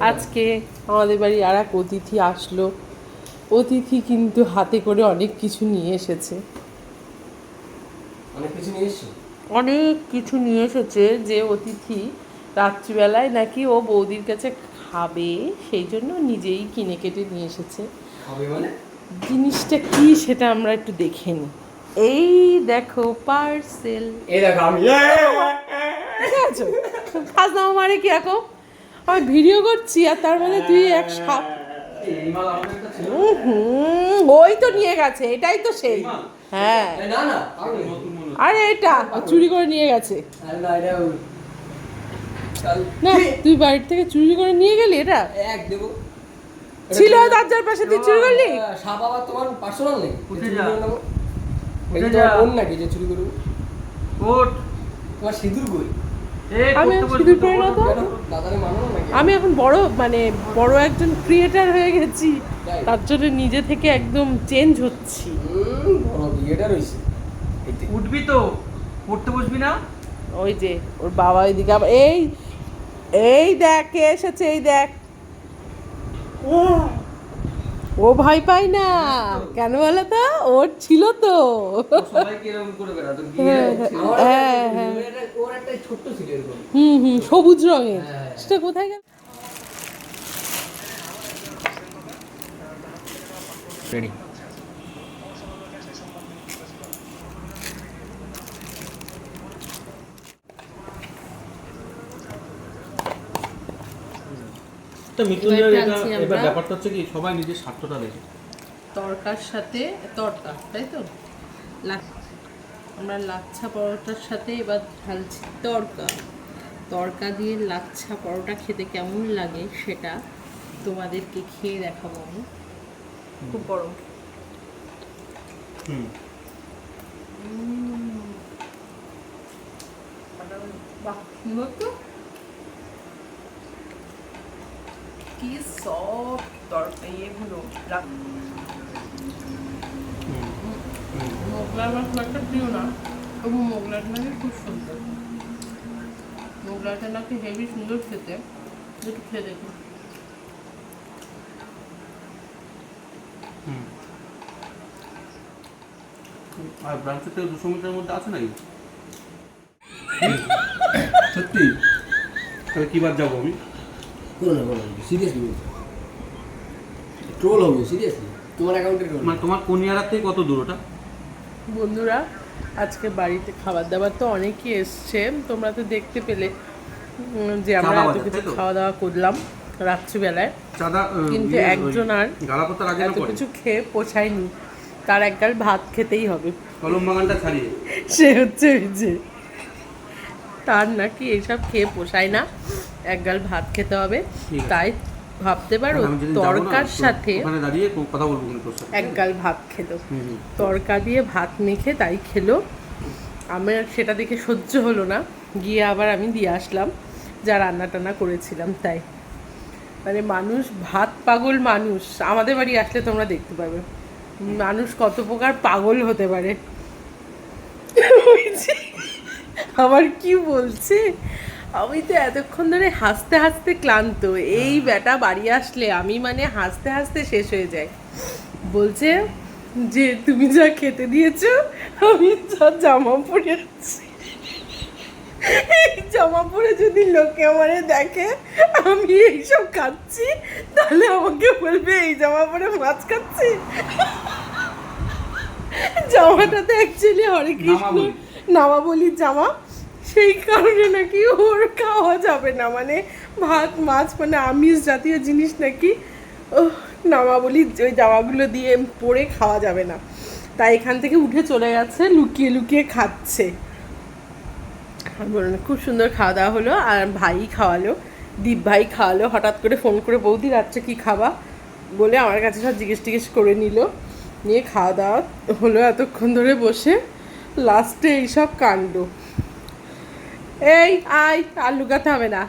আজকে আমাদের বাড়ি আর এক অতিথি আসলো। অতিথি কিন্তু হাতে করে অনেক কিছু নিয়ে এসেছে। অনেক কিছু নিয়ে এসছো? অনেক কিছু নিয়ে এসেছে যে অতিথি রাত্রিবেলায় নাকি ও বৌদির কাছে খাবে সেই জন্য নিজেই কিনে কেটে নিয়ে এসেছে। মানে? জিনিসটা কি সেটা আমরা একটু দেখে নিই। এই দেখো পার্সেল এই দেখো আমি। ঠিক আছে। ফার্স্ট নাম কি এখন আমি ভিডিও করছি আর তার মানে তুই এক সাপ হুম, ওই তো নিয়ে গেছে এটাই তো সেই। হ্যাঁ। না না আরও এটা চুরি করে নিয়ে গেছে। না তুই বাড়ির থেকে চুরি করে নিয়ে গেলি এটা? এক দেবো। ছিল দরজার পাশে তুই চুরি করলি? সাপ আবার তোমার পার্সোনাল নেই। নাকি যে চুরি করব? তোমার সিঁদুর কই? আমি সিঁদুর পরি না তো। মানো আমি এখন বড় মানে বড় একজন ক্রিয়েটার হয়ে গেছি। তার জন্য নিজে থেকে একদম চেঞ্জ হচ্ছি। উঠবি তো পড়তে বসবি না? ওই যে ওর বাবা ওইদিকে আবার এই এই দেখ কে এসেছে এই দেখ। ও ভাই পাই না। কেন বলো তো? ওর ছিল তো। হ্যাঁ, হ্যাঁ, হ্যাঁ। হুম হুম সবুজ রঙের। হ্যাঁ। সেটা কোথায় গেল? রেডি তো মৃত্যুঞ্জয় এটা এবার ব্যাপারটা হচ্ছে কি সবাই নিজের স্বার্থটা দেখে। তরকার সাথে তরকা তাই তো? আমরা লাচ্ছা পরোটার সাথে এবার ঢালছি তরকা। তরকা দিয়ে লাচ্ছা পরোটা খেতে কেমন লাগে সেটা তোমাদেরকে খেয়ে দেখাবো আমি। খুব গরম। হুম। বাহ সুন্দর তো কি সফট তরকা ইয়েগুলো লা- মোগলাই আমার খুব একটা প্রিয় না। তবু মোগলাইটা নাকি খুব সুন্দর। মোগলাইটা নাকি হেভি সুন্দর খেতে। একটু খেয়ে দেখি। হুম। আর ব্রাঞ্চের থেকে দুশো মিটারের মধ্যে আছে নাকি? সত্যি? তাহলে কি বার যাব আমি? কোনো না কোনো সিরিয়াসলি ট্রোল হবে সিরিয়াসলি তোমার অ্যাকাউন্টে মানে তোমার কোনিয়ারার থেকে কত দূর ওটা? বন্ধুরা আজকে বাড়িতে খাবার দাবার তো অনেকই এসছে। তোমরা তো দেখতে পেলে যে আমরা এত কিছু খাওয়া দাওয়া করলাম রাত্রিবেলায়। কিন্তু একজন আর এত কিছু খেয়ে পোষায়নি। তার একগাল ভাত খেতেই হবে। কলম বাগানটা ছাড়িয়ে। সে হচ্ছে ওই যে তার নাকি এইসব খেয়ে পোষায় না। একগাল ভাত খেতে হবে। তাই ভাবতে পারো যাব না, তরকার সাথে সাথে। একগাল ভাত খেলো। তরকা দিয়ে ভাত মেখে তাই খেলো। আমার সেটা দেখে সহ্য হলো না। গিয়ে আবার আমি দিয়ে আসলাম যা রান্না টান্না করেছিলাম তাই। মানে মানুষ ভাত পাগল মানুষ। আমাদের বাড়ি আসলে তোমরা দেখতে পাবে। মানুষ কত প্রকার পাগল হতে পারে। ওই যে, আবার কি বলছে? আমি তো এতক্ষণ ধরে হাসতে হাসতে ক্লান্ত। এই বেটা বাড়ি আসলে আমি মানে হাসতে হাসতে শেষ হয়ে যাই। বলছে যে তুমি যা খেতে দিয়েছ আমি যা জামা পরে আছি। এই জামা পরে যদি লোকে আমারে দেখে আমি এইসব খাচ্ছি তাহলে আমাকে বলবে এই জামা পরে মাছ খাচ্ছি? জামাটা তো অ্যাকচুয়ালি হরে কৃষ্ণ। নামাবলির জামা, সেই কারণে নাকি ওর খাওয়া যাবে না। মানে ভাত, মাছ মানে আমিষ জাতীয় জিনিস নাকি ও নামাবলির ওই জামাগুলো দিয়ে পরে খাওয়া যাবে না। তাই এখান থেকে উঠে চলে গেছে, লুকিয়ে লুকিয়ে খাচ্ছে। খুব সুন্দর খাওয়া দাওয়া হলো, আর ভাই খাওয়ালো, দীপ ভাই খাওয়ালো, হঠাৎ করে ফোন করে, বৌদি, রাত্রে কি খাবা? বলে আমার কাছে সব জিজ্ঞেস টিজ্ঞেস করে নিল। নিয়ে খাওয়া দাওয়া হলো এতক্ষণ ধরে বসে। লাস্টে এইসব কাণ্ড। এই আয় আর লুকাতে হবে না।